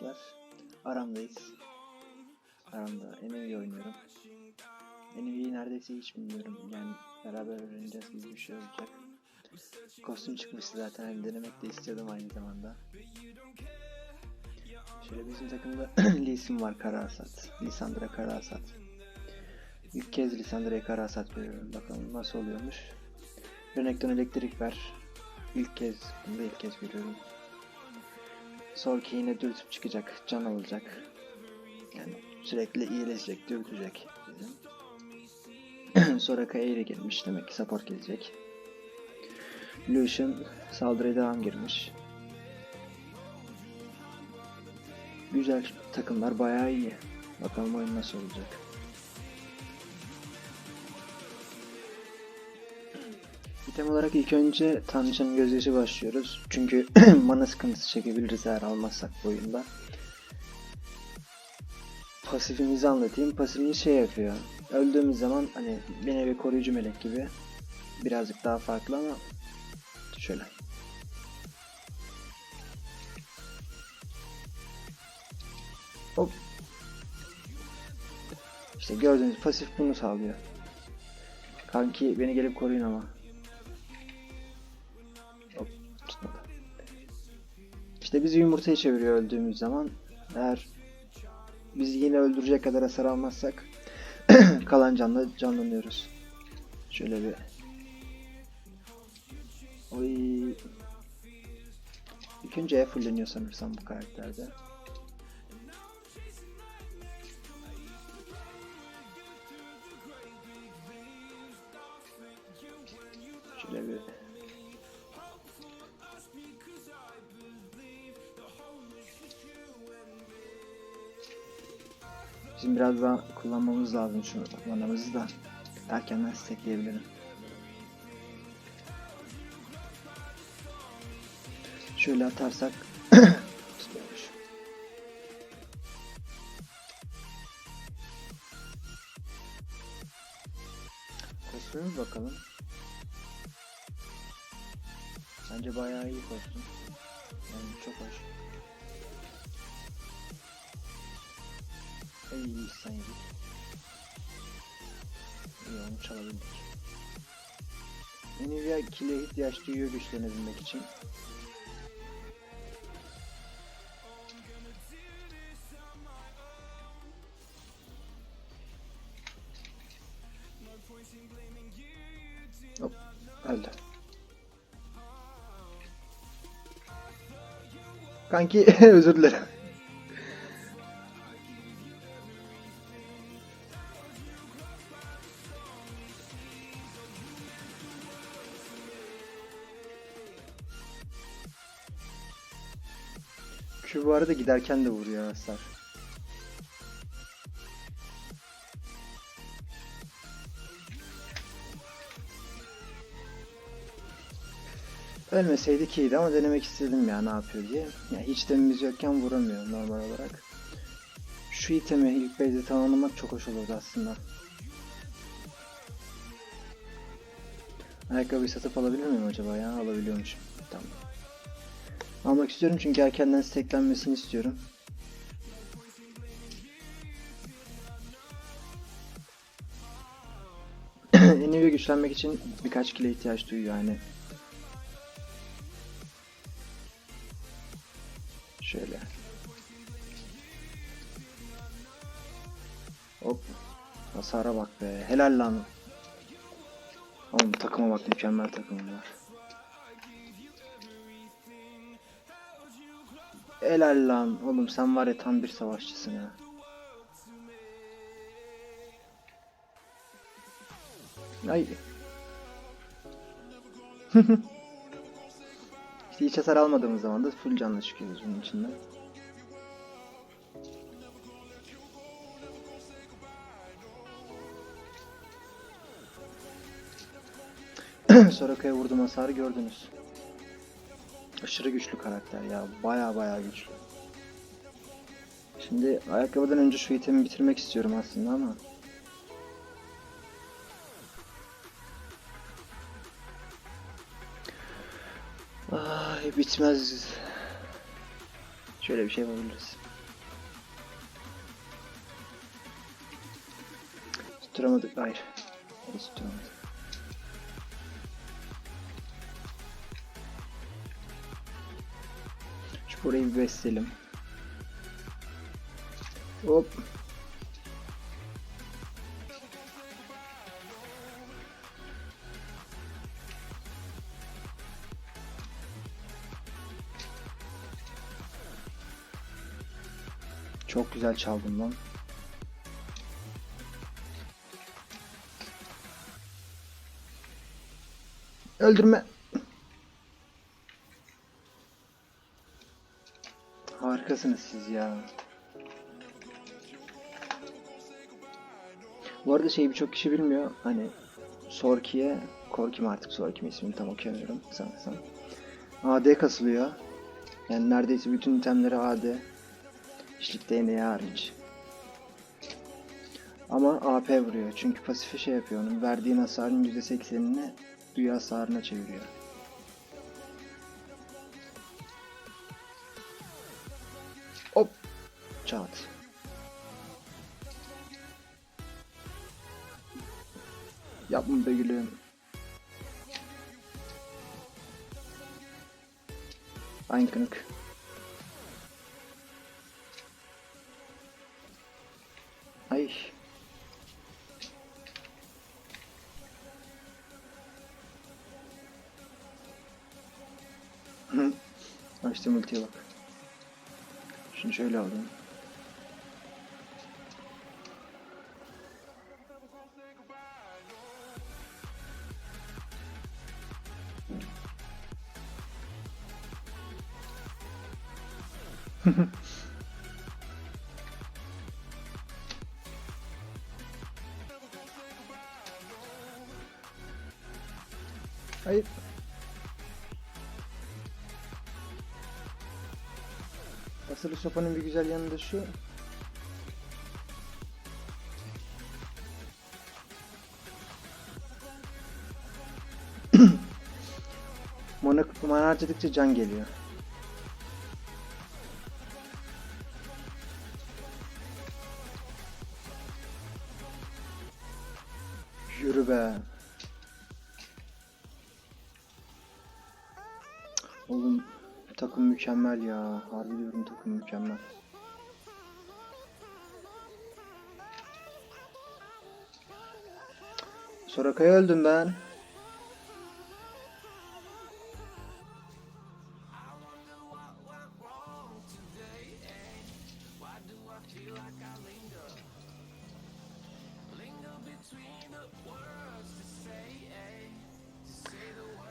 arkadaşlar. Aramdayız. Aramda Enevi oynuyorum. Enevi'yi neredeyse hiç bilmiyorum. Yani beraber öğreneceğiz gibi bir şey olacak. Kostüm çıkmıştı zaten hani denemek de istiyordum aynı zamanda. Şöyle bizim takımda Lee Sin var Karasat. Lisandra Karasat. İlk kez Lisandra'ya Karasat görüyorum. Bakalım nasıl oluyormuş. Renekton elektrik ver. İlk kez, bunu da ilk kez görüyorum. Sorki yine dürtüp çıkacak, can alacak. Yani sürekli iyileşecek, dürtecek. Soraka ile girmiş, demek ki support gelecek. Lucian saldırıya devam girmiş. Güzel takımlar bayağı iyi. Bakalım oyun nasıl olacak. İtem olarak ilk önce Tanrıçanın gözyaşı başlıyoruz. Çünkü mana sıkıntısı çekebiliriz eğer almazsak bu oyunda. Pasifimizi anlatayım. Pasifimiz şey yapıyor. Öldüğümüz zaman hani bir nevi koruyucu melek gibi. Birazcık daha farklı ama şöyle. Hop. İşte gördüğünüz pasif bunu sağlıyor. Kanki beni gelip koruyun ama. Tutmadı. İşte bizi yumurtaya çeviriyor öldüğümüz zaman. Eğer bizi yine öldürecek kadar hasar almazsak kalan canla canlanıyoruz. Şöyle bir Oy. İlk önce fulleniyor sanırsam bu karakterde. Bizim biraz daha kullanmamız lazım şu manamızı da erkenden stekleyebilirim. Şöyle atarsak tutmuyormuş. Kostümümüz bakalım. Bence bayağı iyi kostüm. Yani çok hoş. İyi sen yedik. İyi onu çalabildik. Nvidia kile ihtiyaç duyuyor güçlenebilmek için. Hop, öldü. Kanki özür dilerim. Bu arada giderken de vuruyor hasar. Ölmeseydi iyiydi ama denemek istedim ya ne yapıyor diye. Ya hiç demimiz yokken vuramıyor normal olarak. Şu itemi ilk base'de tamamlamak çok hoş olurdu aslında. Ayakkabıyı satıp alabilir miyim acaba ya? Alabiliyormuşum. Tamam. Almak istiyorum çünkü erkenden steklenmesini istiyorum. Nvidia güçlenmek için birkaç kile ihtiyaç duyuyor yani. Şöyle. Hop. Hasara bak be. Helal lan. Oğlum takıma bak mükemmel takımım Helal lan. Oğlum sen var ya tam bir savaşçısın ya. Ay. işte hiç hasar almadığımız zaman da full canlı çıkıyoruz bunun içinden. Soraka'ya vurdum hasarı gördünüz aşırı güçlü karakter ya. Baya baya güçlü. Şimdi ayakkabıdan önce şu itemi bitirmek istiyorum aslında ama. Ay bitmez. Şöyle bir şey yapabiliriz. Tutturamadık. Hayır. Tutturamadık. Burayı bir besleyelim. Hop. Çok güzel çaldım lan. Öldürme. Harikasınız siz ya. Bu arada şey birçok kişi bilmiyor. Hani Sorki'ye Korki mi artık Sorki mi ismini tam okuyamıyorum sanırsam. AD kasılıyor. Yani neredeyse bütün itemleri AD. İşlik değneği hariç. Ama AP vuruyor. Çünkü pasifi şey yapıyor onun. Verdiğin hasarın %80'ini büyü hasarına çeviriyor. Çat. Yapma be gülüm. Aynkınık. Ay. Hı. Açtım ultiye bak. Şunu şöyle alayım. Hayır. Basılı sopanın bir güzel yanı da şu. Mana, mana harcadıkça can geliyor. Oğlum takım mükemmel ya. Harbi diyorum takım mükemmel. Soraka'ya öldüm ben.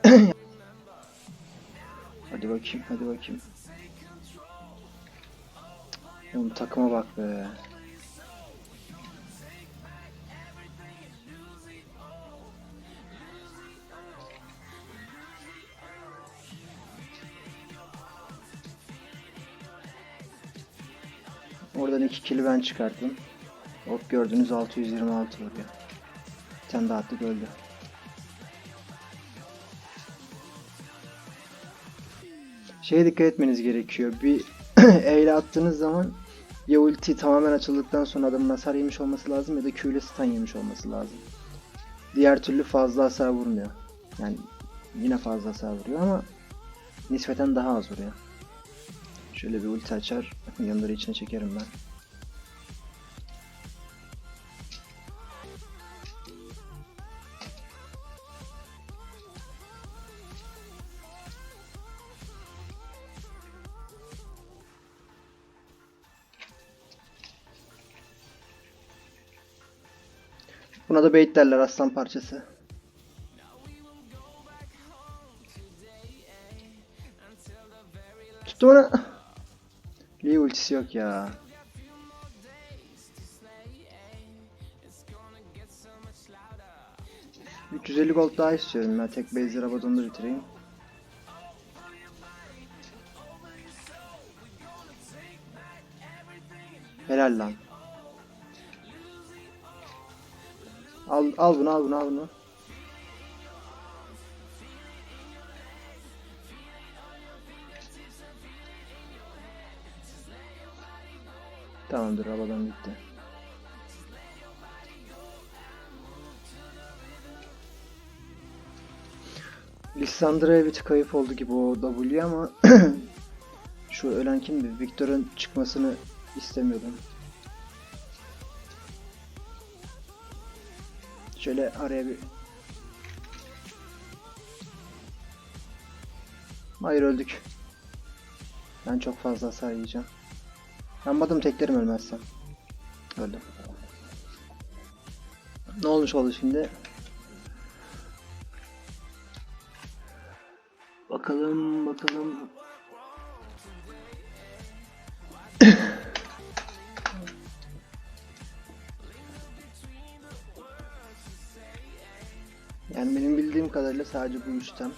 Bakayım, hadi bakayım. Oğlum takıma bak be. Oradan iki kili ben çıkarttım. Hop gördüğünüz 626 vuruyor. Bir tane daha attık öldü. Şeye dikkat etmeniz gerekiyor. Bir eyle attığınız zaman ya ulti tamamen açıldıktan sonra adamın hasar yemiş olması lazım ya da Q ile stun yemiş olması lazım. Diğer türlü fazla hasar vurmuyor. Yani yine fazla hasar vuruyor ama nispeten daha az vuruyor. Şöyle bir ulti açar, yanları içine çekerim ben. Buna da bait derler aslan parçası. Tuttu onu. Lee ultisi yok ya. ...350 gold daha istiyorum ya. Tek base'leri Abaddon'da bitireyim. Helal lan. Al, al bunu al bunu al bunu. Tamamdır arabadan gitti. Lissandra'ya bir tık ayıp oldu gibi o W ama şu ölen kimdi? Victor'un çıkmasını istemiyordum. Şöyle araya bir Hayır öldük. Ben çok fazla hasar yiyeceğim. Yanmadım teklerim ölmezsem. Öldüm. Ne olmuş oldu şimdi? Bakalım bakalım. Bildiğim kadarıyla sadece bu üç tem.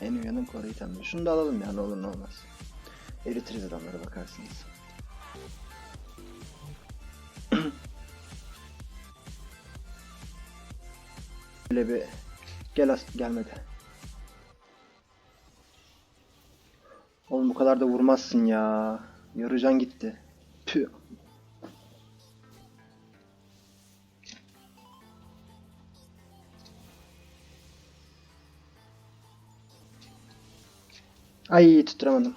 En uyanık koru itemleri. Şunu da alalım ya ne olur ne olmaz. Eritiriz adamlara bakarsınız. Böyle bir gel as gelmedi. Oğlum bu kadar da vurmazsın ya. Yarıcan gitti. Püh. Ay tutturamadım.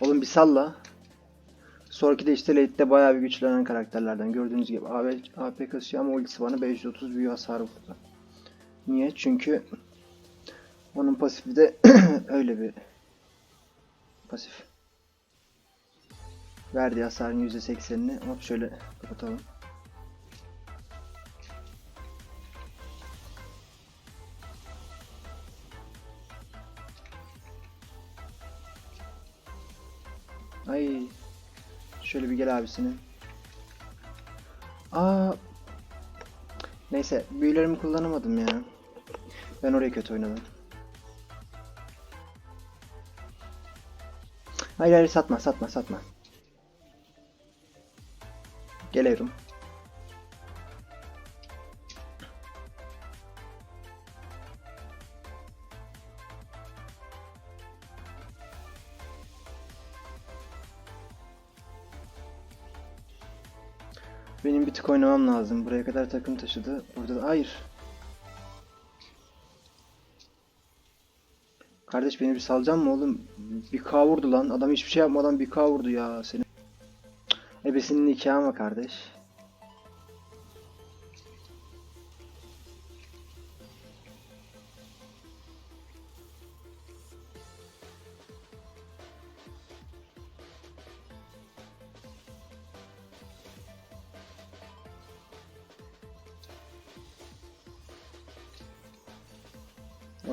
Oğlum bir salla. Sonraki de işte late'de bayağı bir güçlenen karakterlerden. Gördüğünüz gibi AP, AP kasıyor ama ultisi bana 530 büyü hasar vurdu. Niye? Çünkü onun pasifi de öyle bir pasif. Verdiği hasarın %80'ini hop şöyle kapatalım. Gel abisinin. Aa. Neyse büyülerimi kullanamadım ya. Ben oraya kötü oynadım. Hayır hayır satma satma satma. Geliyorum. Benim bir tık oynamam lazım. Buraya kadar takım taşıdı. Burada da... Hayır. Kardeş beni bir salacak mı oğlum? Bir K vurdu lan. Adam hiçbir şey yapmadan bir K vurdu ya seni. Ebesinin nikahı ama kardeş.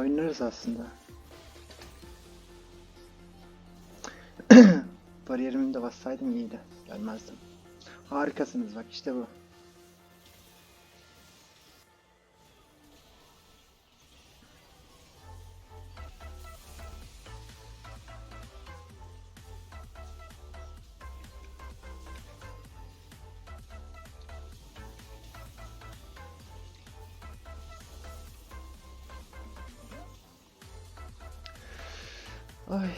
Oynarız aslında. Bariyerimi de bassaydım iyiydi. Gelmezdim. Harikasınız bak işte bu. Ay.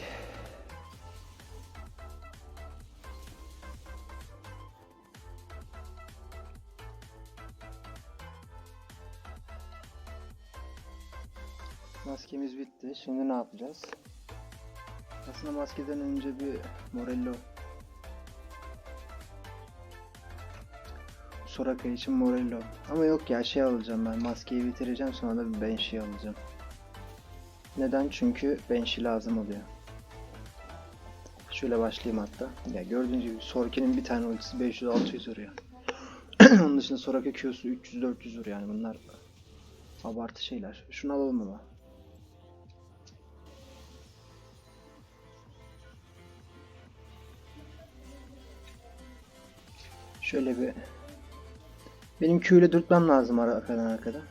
Maskemiz bitti. Şimdi ne yapacağız? Aslında maskeden önce bir Morello Soraka için Morello. Ama yok ya şey alacağım ben. Maskeyi bitireceğim sonra da bir Banshee alacağım. Neden? Çünkü Banshee lazım oluyor. Şöyle başlayayım hatta. Ya gördüğünüz gibi Sorkin'in bir tane ultisi 500-600 vuruyor. Onun dışında Soraka Q'su 300-400 vuruyor yani bunlar abartı şeyler. Şunu alalım ama. Şöyle bir benim Q ile dürtmem lazım arkadan arkadan.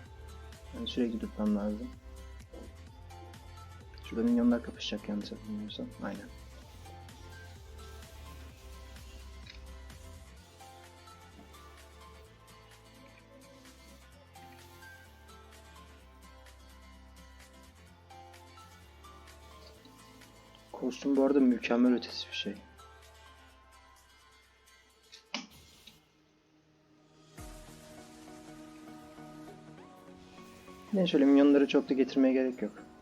Yani sürekli dürtmem lazım. Şurada minyonlar kapışacak yanlış hatırlamıyorsam. Aynen. Kostüm bu arada mükemmel ötesi bir şey. Ne şöyle minyonları çok da getirmeye gerek yok.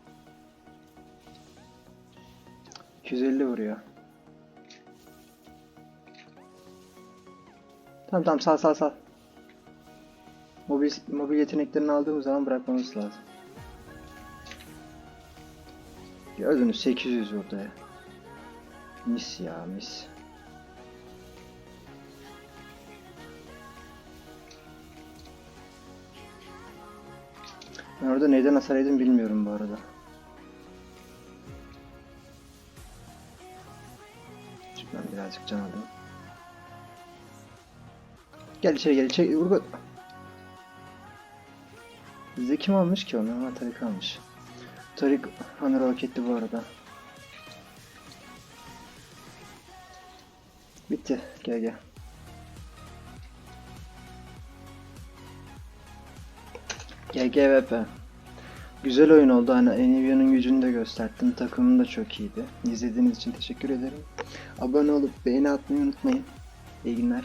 250 vuruyor. Tamam tamam sal sal sal. Mobil, mobil yeteneklerini aldığımız zaman bırakmamız lazım. Gördünüz 800 vurdu ya. Mis ya mis. Ben orada neyden hasar yedim bilmiyorum bu arada. Birazcık can alayım. Gel içeri gel içeri vur. Bizde kim almış ki onu? Ha Tarik almış. Tarik Honor hak etti bu arada. Bitti. Gel gel. GGVP. Güzel oyun oldu. Hani Enivia'nın gücünü de gösterdim. Takımım da çok iyiydi. İzlediğiniz için teşekkür ederim. Abone olup beğeni atmayı unutmayın. İyi günler.